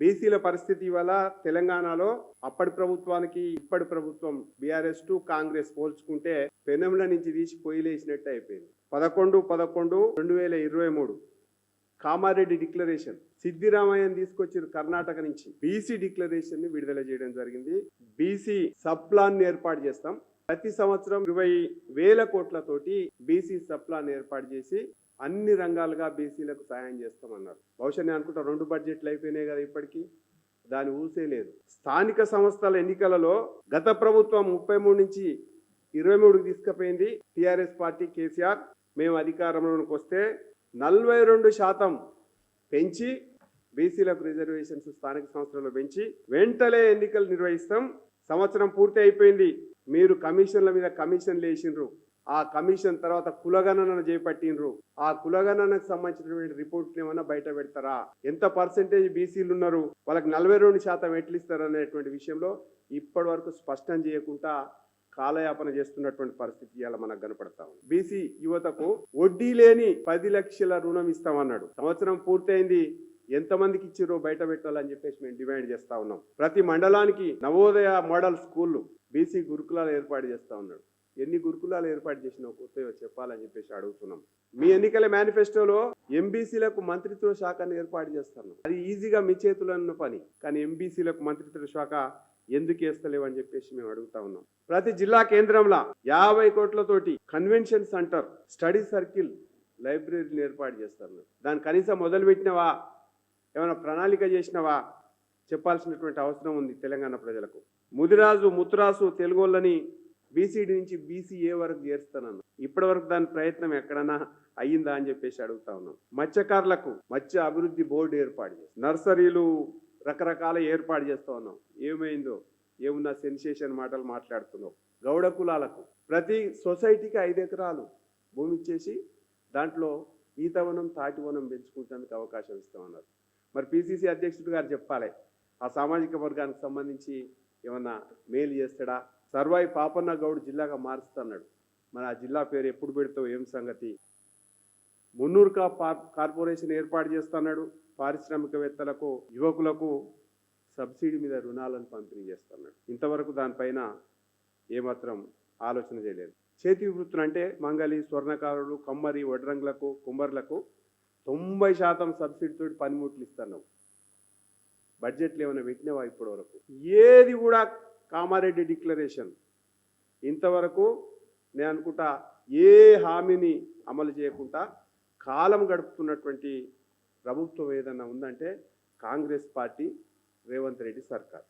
బీసీల పరిస్థితి వల్ల తెలంగాణలో అప్పటి ప్రభుత్వానికి ఇప్పటి ప్రభుత్వం బీఆర్ఎస్ టు కాంగ్రెస్ పోల్చుకుంటే పెనముల నుంచి తీసి పొయ్యిలేసినట్టు అయిపోయింది. పదకొండు పదకొండు రెండు వేల ఇరవై మూడు కామారెడ్డి డిక్లరేషన్. సిద్ధిరామయ్యని తీసుకొచ్చారు కర్ణాటక నుంచి. బీసీ డిక్లరేషన్ని విడుదల చేయడం జరిగింది. బీసీ సబ్ ప్లాన్ ఏర్పాటు చేస్తాం. ప్రతి సంవత్సరం ఇరవై వేల కోట్లతోటి బీసీ సబ్ ప్లాన్ ఏర్పాటు చేసి అన్ని రంగాలుగా బీసీలకు సహాయం చేస్తామన్నారు. బహుశా నేను అనుకుంటా రెండు బడ్జెట్లు అయిపోయినాయి కదా ఇప్పటికీ. దాని ఊసే లేదు. స్థానిక సంస్థల ఎన్నికలలో గత ప్రభుత్వం ముప్పై మూడు నుంచి ఇరవై మూడుకి తీసుకుపోయింది టీఆర్ఎస్ పార్టీ కేసీఆర్. మేము అధికారంలోకి వస్తే నలభై రెండు శాతం పెంచి బీసీలకు రిజర్వేషన్స్ స్థానిక సంస్థలలో పెంచి వెంటనే ఎన్నికలు నిర్వహిస్తాం. సంవత్సరం పూర్తి అయిపోయింది. మీరు కమిషన్ల మీద కమిషన్లు వేసిండ్రు. ఆ కమిషన్ తర్వాత కులగణన చేపట్టిండ్రు. ఆ కులగణనకు సంబంధించినటువంటి రిపోర్ట్ ఏమైనా బయట పెడతారా? ఎంత పర్సెంటేజ్ బీసీలు ఉన్నారు? వాళ్ళకి నలభై రెండు శాతం ఎట్లిస్తారు అనేటువంటి విషయంలో ఇప్పటి వరకు స్పష్టం చేయకుండా కాలయాపన చేస్తున్నటువంటి పరిస్థితి ఇవాళ మనకు కనపడతా ఉంది. బీసీ యువతకు వడ్డీ లేని పది లక్షల రుణం ఇస్తామన్నాడు. సంవత్సరం పూర్తయింది. ఎంతమందికి ఇచ్చిరో బయట పెట్టాలని చెప్పేసి మేము డిమాండ్ చేస్తా ఉన్నాం. ప్రతి మండలానికి నవోదయ మోడల్ స్కూళ్ళు బీసీ గురుకులాలు ఏర్పాటు చేస్తా ఉన్నాడు. ఎన్ని ఏర్పాటు చేసిన కొత్తగా చెప్పాలని చెప్పేసి అడుగుతున్నాం. మీ ఎన్నికల మేనిఫెస్టోలో ఎంబీసీలకు మంత్రిత్వ శాఖను ఏర్పాటు చేస్తాను అది ఈజీగా మీ చేతిలో ఉన్న పని కానీ ఎంబీసీలకు మంత్రిత్వ శాఖ ఎందుకు వేస్తలేవని చెప్పేసి మేము అడుగుతా ఉన్నాం. ప్రతి జిల్లా కేంద్రంలో యాభై కోట్లతోటి కన్వెన్షన్ సెంటర్ స్టడీ సర్కిల్ లైబ్రరీని ఏర్పాటు చేస్తారు. దాని కనీసం మొదలుపెట్టినవా? ఏమైనా ప్రణాళిక చేసినవా? చెప్పాల్సినటువంటి అవసరం ఉంది తెలంగాణ ప్రజలకు. ముదిరాజు ముత్తురాసు తెలుగోళ్ళని బీసీడీ నుంచి బీసీఏ వరకు చేరుస్తానన్న ఇప్పటి వరకు దాని ప్రయత్నం ఎక్కడన్నా అయ్యిందా అని చెప్పేసి అడుగుతా ఉన్నాం. మత్స్యకారులకు మత్స్య అభివృద్ధి బోర్డు ఏర్పాటు చేస్తాం నర్సరీలు రకరకాల ఏర్పాటు చేస్తా ఉన్నాం. ఏమైందో ఏమున్నా సెన్సేషన్ మాటలు మాట్లాడుతున్నాం. గౌడ కులాలకు ప్రతి సొసైటీకి ఐదు ఎకరాలు భూమి ఇచ్చేసి దాంట్లో ఈతవనం తాటివనం పెంచుకుంటేందుకు అవకాశం ఇస్తామన్నారు మరి పిసిసి అధ్యక్షుడు గారు చెప్పాలి ఆ సామాజిక వర్గానికి సంబంధించి ఏమన్నా మేలు చేస్తాడా? సర్వాయి పాపన్న గౌడ్ జిల్లాగా మారుస్తున్నాడు. మరి ఆ జిల్లా పేరు ఎప్పుడు పెడతావు? ఏం సంగతి? మున్నూరు కా పార్- కార్పొరేషన్ ఏర్పాటు చేస్తున్నాడు. పారిశ్రామికవేత్తలకు యువకులకు సబ్సిడీ మీద రుణాలను పంపిణీ చేస్తున్నాడు. ఇంతవరకు దానిపైన ఏమాత్రం ఆలోచన చేయలేదు. చేతి వృత్తులు అంటే మంగలి స్వర్ణకారులు కమ్మరి వడ్రంగులకు కుమ్మరులకు తొంభై శాతం సబ్సిడీతో పనిముట్లు ఇస్తున్నావు. బడ్జెట్లు ఏమైనా పెట్టినవా ఇప్పటివరకు? ఏది కూడా కామారెడ్డి డిక్లరేషన్. ఇంతవరకు నేను అనుకుంటా ఏ హామీని అమలు చేయకుండా కాలం గడుపుతున్నటువంటి ప్రభుత్వం ఏదన్నా ఉందంటే కాంగ్రెస్ పార్టీ రేవంత్ రెడ్డి సర్కార్.